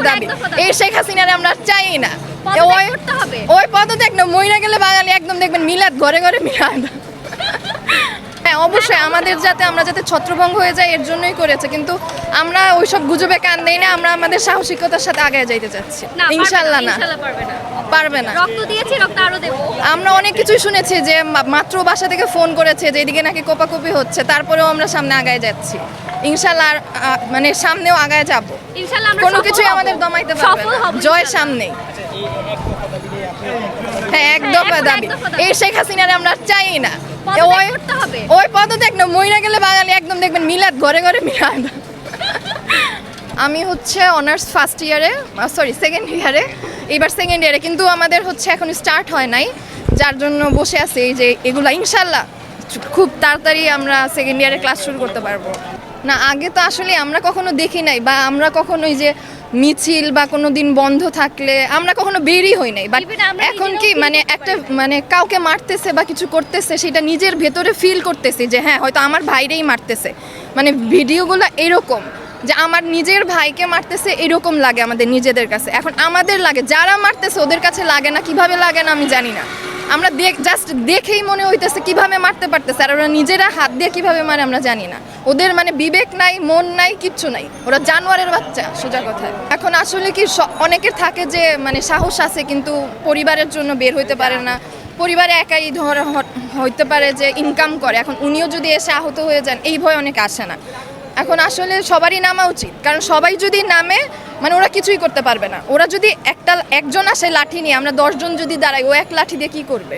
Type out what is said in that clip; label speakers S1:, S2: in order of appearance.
S1: দফা দাবি। এই শেখ হাসিনার আমরা চাই না ওই। ওই পদত্যাগ না মইরা গেলে বাঙালি একদম দেখবেন মিলাদ ঘরে ঘরে মিলাদ হ্যাঁ অবশ্যই আমাদের যাতে আমরা যাতে ছত্রভঙ্গ হয়ে যায় এর জন্যই করেছে। কিন্তু আমরা ওইসব গুজবে কান দেই না আমরা আমাদের সাহসিকতার সাথে আগে যাইতে চাচ্ছি। ইনশাল্লাহ না।
S2: পারবে না। রক্ত দিয়েছি রক্ত আরও দেবো।
S1: আমরা অনেক কিছুই শুনেছি যে মাত্র বাসা থেকে ফোন করেছে যে এদিকে নাকি কোপাকুপি হচ্ছে তারপরেও আমরা সামনে আগায় যাচ্ছি। ইনশাল্লাহ মানে সামনেও আগায় যাব।
S2: ইনশাল্লাহ আমরা
S1: কোনো কিছুই আমাদের দমাইতে পারবে
S2: সফল
S1: না।
S2: হব
S1: জয়
S2: ইনশাল্লাহ।
S1: হ্যাঁ এক
S2: হ্যাঁ,
S1: দফা দাবি। এই শেখ হাসিনার আমরা চাই না। ওই
S2: করতে হবে।
S1: ওই পদত্যাগ না মইরা গেলে বাঙালি একদম দেখবেন মিলাদ ঘরে ঘরে মিলাদ। আমি হচ্ছে অনার্স ফার্স্ট ইয়ারে সরি সেকেন্ড ইয়ারে এবার সেকেন্ড ইয়ারে কিন্তু আমাদের হচ্ছে এখন স্টার্ট হয় নাই। যার জন্য বসে আছে এই যে এগুলা ইনশাল্লাহ। খুব তাড়াতাড়ি আমরা সেকেন্ড ইয়ারে ক্লাস শুরু করতে পারব। না আগে তো আসলে আমরা কখনো দেখি নাই বা আমরা কখনো ওই যে মিছিল বা কোনো দিন বন্ধ থাকলে আমরা কখনো বেরই হই নাই। বাট এখন কি মানে একটা মানে কাউকে মারতেছে বা কিছু করতেছে সেটা নিজের ভেতরে ফিল করতেছি যে হ্যাঁ হয়তো আমার ভাইরেই মারতেছে। মানে ভিডিওগুলো এরকম যে আমার নিজের ভাইকে মারতেছে এরকম লাগে আমাদের নিজেদের কাছে। এখন আমাদের লাগে যারা মারতেছে ওদের কাছে লাগে না কীভাবে লাগে না আমি জানি না। আমরা দেখ জাস্ট দেখেই মনে হইতেছে কীভাবে মারতে পারতেছে, আর ওরা নিজেরা হাত দিয়ে কীভাবে মারে আমরা জানি না। ওদের মানে বিবেক নাই, মন নাই, কিচ্ছু নাই। ওরা জানোয়ারের বাচ্চা, সোজা কথা। এখন আসলে কি অনেকের থাকে যে মানে সাহস আছে, কিন্তু পরিবারের জন্য বের হইতে পারে না। পরিবারে একাই ধর হইতে পারে যে ইনকাম করে। এখন উনিও যদি এসে আহত হয়ে যান, এই ভয় অনেক আসে না। এখন আসলে সবারই নামা উচিত। কারণ সবাই যদি নামে মানে ওরা কিছুই করতে পারবে না। ওরা যদি একটা, একজন আসে লাঠি নিয়ে, আমরা দশজন যদি দাঁড়াই, ও এক লাঠি দিয়ে কি করবে?